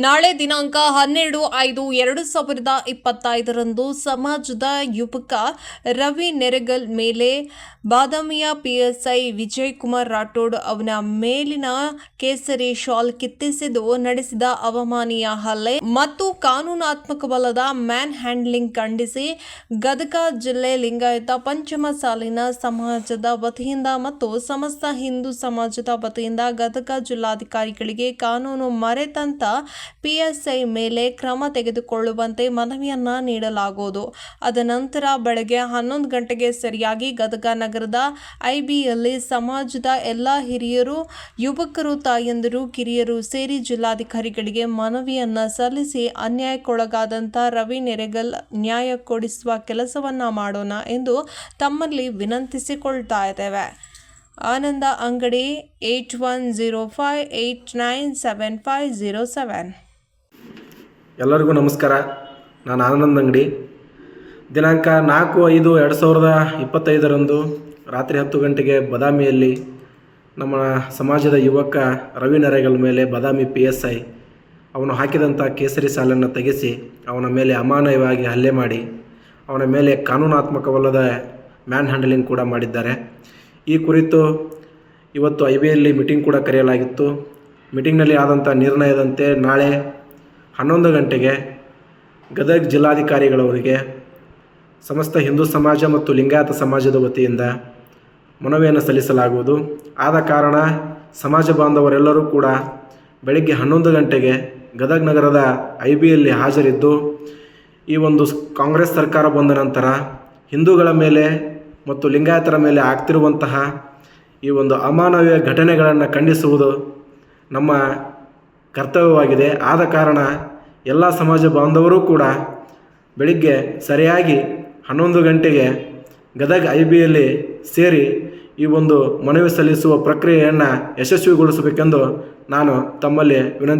ನಾಳೆ ದಿನಾಂಕ ಹನ್ನೆರಡು ಐದು ಎರಡು ಸಾವಿರದ ಇಪ್ಪತ್ತೈದರಂದು ಸಮಾಜದ ಯುವಕ ರವಿ ನೆರಗಲ್ ಮೇಲೆ ಬಾದಾಮಿಯ ಪಿಎಸ್ಐ ವಿಜಯ್ ಕುಮಾರ್ ರಾಠೋಡ್ ಅವನ ಮೇಲಿನ ಕೇಸರಿ ಶಾಲ್ ಕಿತ್ತಿಸಿದು ನಡೆಸಿದ ಅವಮಾನೀಯ ಹಲ್ಲೆ ಮತ್ತು ಕಾನೂನಾತ್ಮಕವಲ್ಲದ ಮ್ಯಾನ್ ಹ್ಯಾಂಡ್ಲಿಂಗ್ ಖಂಡಿಸಿ ಗದಗ ಜಿಲ್ಲೆ ಲಿಂಗಾಯತ ಪಂಚಮ ಸಾಲಿನ ಸಮಾಜದ ವತಿಯಿಂದ ಮತ್ತು ಸಮಸ್ತ ಹಿಂದೂ ಸಮಾಜದ ವತಿಯಿಂದ ಗದಗ ಜಿಲ್ಲಾಧಿಕಾರಿಗಳಿಗೆ ಕಾನೂನು ಮರೆತಂತ ಪಿಎಸ್ಐ ಮೇಲೆ ಕ್ರಮ ತೆಗೆದುಕೊಳ್ಳುವಂತೆ ಮನವಿಯನ್ನ ನೀಡಲಾಗುವುದು. ಅದನಂತರ ಬೆಳಗ್ಗೆ ಹನ್ನೊಂದು ಗಂಟೆಗೆ ಸರಿಯಾಗಿ ಗದಗ ನಗರದ ಐಬಿಯಲ್ಲಿ ಸಮಾಜದ ಎಲ್ಲ ಹಿರಿಯರು, ಯುವಕರು, ತಾಯಂದಿರು, ಕಿರಿಯರು ಸೇರಿ ಜಿಲ್ಲಾಧಿಕಾರಿಗಳಿಗೆ ಮನವಿಯನ್ನ ಸಲ್ಲಿಸಿ ಅನ್ಯಾಯಕ್ಕೊಳಗಾದಂಥ ರವಿ ನೆರೆಗಲ್ ನ್ಯಾಯ ಕೊಡಿಸುವ ಕೆಲಸವನ್ನ ಮಾಡೋಣ ಎಂದು ತಮ್ಮಲ್ಲಿ ವಿನಂತಿಸಿಕೊಳ್ತಾ ಇದ್ದೇವೆ. Ananda Angadi eight one zero five eight nine seven five zero seven. ಎಲ್ಲರಿಗೂ ನಮಸ್ಕಾರ. ನಾನು ಆನಂದ ಅಂಗಡಿ. ದಿನಾಂಕ ನಾಲ್ಕು ಐದು ಎರಡು ಸಾವಿರದ ಇಪ್ಪತ್ತೈದರಂದು ರಾತ್ರಿ ಹತ್ತು ಗಂಟೆಗೆ ಬದಾಮಿಯಲ್ಲಿ ನಮ್ಮ ಸಮಾಜದ ಯುವಕ ರವಿ ನರೇಗಲ್ ಮೇಲೆ ಬದಾಮಿ ಪಿ ಎಸ್ ಐ ಅವನು ಹಾಕಿದಂಥ ಕೇಸರಿ ಸಾಲನ್ನು ತೆಗೆಸಿ ಅವನ ಮೇಲೆ ಅಮಾನಯವಾಗಿ ಹಲ್ಲೆ ಮಾಡಿ ಅವನ ಮೇಲೆ ಕಾನೂನಾತ್ಮಕವಲ್ಲದ ಮ್ಯಾನ್ ಹ್ಯಾಂಡಲಿಂಗ್ ಕೂಡ ಮಾಡಿದ್ದಾರೆ. ಈ ಕುರಿತು ಇವತ್ತು ಐ ಬಿಯಲ್ಲಿ ಮೀಟಿಂಗ್ ಕೂಡ ಕರೆಯಲಾಗಿತ್ತು. ಮೀಟಿಂಗ್ನಲ್ಲಿ ಆದಂಥ ನಿರ್ಣಯದಂತೆ ನಾಳೆ ಹನ್ನೊಂದು ಗಂಟೆಗೆ ಗದಗ ಜಿಲ್ಲಾಧಿಕಾರಿಗಳವರಿಗೆ ಸಮಸ್ತ ಹಿಂದೂ ಸಮಾಜ ಮತ್ತು ಲಿಂಗಾಯತ ಸಮಾಜದ ವತಿಯಿಂದ ಮನವಿಯನ್ನು ಸಲ್ಲಿಸಲಾಗುವುದು. ಆದ ಕಾರಣ ಸಮಾಜ ಬಾಂಧವರೆಲ್ಲರೂ ಕೂಡ ಬೆಳಗ್ಗೆ ಹನ್ನೊಂದು ಗಂಟೆಗೆ ಗದಗ ನಗರದ ಐ ಬಿಯಲ್ಲಿ ಹಾಜರಿದ್ದು, ಈ ಒಂದು ಕಾಂಗ್ರೆಸ್ ಸರ್ಕಾರ ಬಂದ ನಂತರ ಹಿಂದೂಗಳ ಮೇಲೆ ಮತ್ತು ಲಿಂಗಾಯತರ ಮೇಲೆ ಆಗ್ತಿರುವಂತಹ ಈ ಒಂದು ಅಮಾನವೀಯ ಘಟನೆಗಳನ್ನು ಖಂಡಿಸುವುದು ನಮ್ಮ ಕರ್ತವ್ಯವಾಗಿದೆ. ಆದ ಕಾರಣ ಎಲ್ಲ ಸಮಾಜ ಬಾಂಧವರು ಕೂಡ ಬೆಳಿಗ್ಗೆ ಸರಿಯಾಗಿ ಹನ್ನೊಂದು ಗಂಟೆಗೆ ಗದಗ ಐ ಬಿಯಲ್ಲಿ ಸೇರಿ ಈ ಒಂದು ಮನವಿ ಸಲ್ಲಿಸುವ ಪ್ರಕ್ರಿಯೆಯನ್ನು ಯಶಸ್ವಿಗೊಳಿಸಬೇಕೆಂದು ನಾನು ತಮ್ಮಲ್ಲಿ ವಿನಂತಿ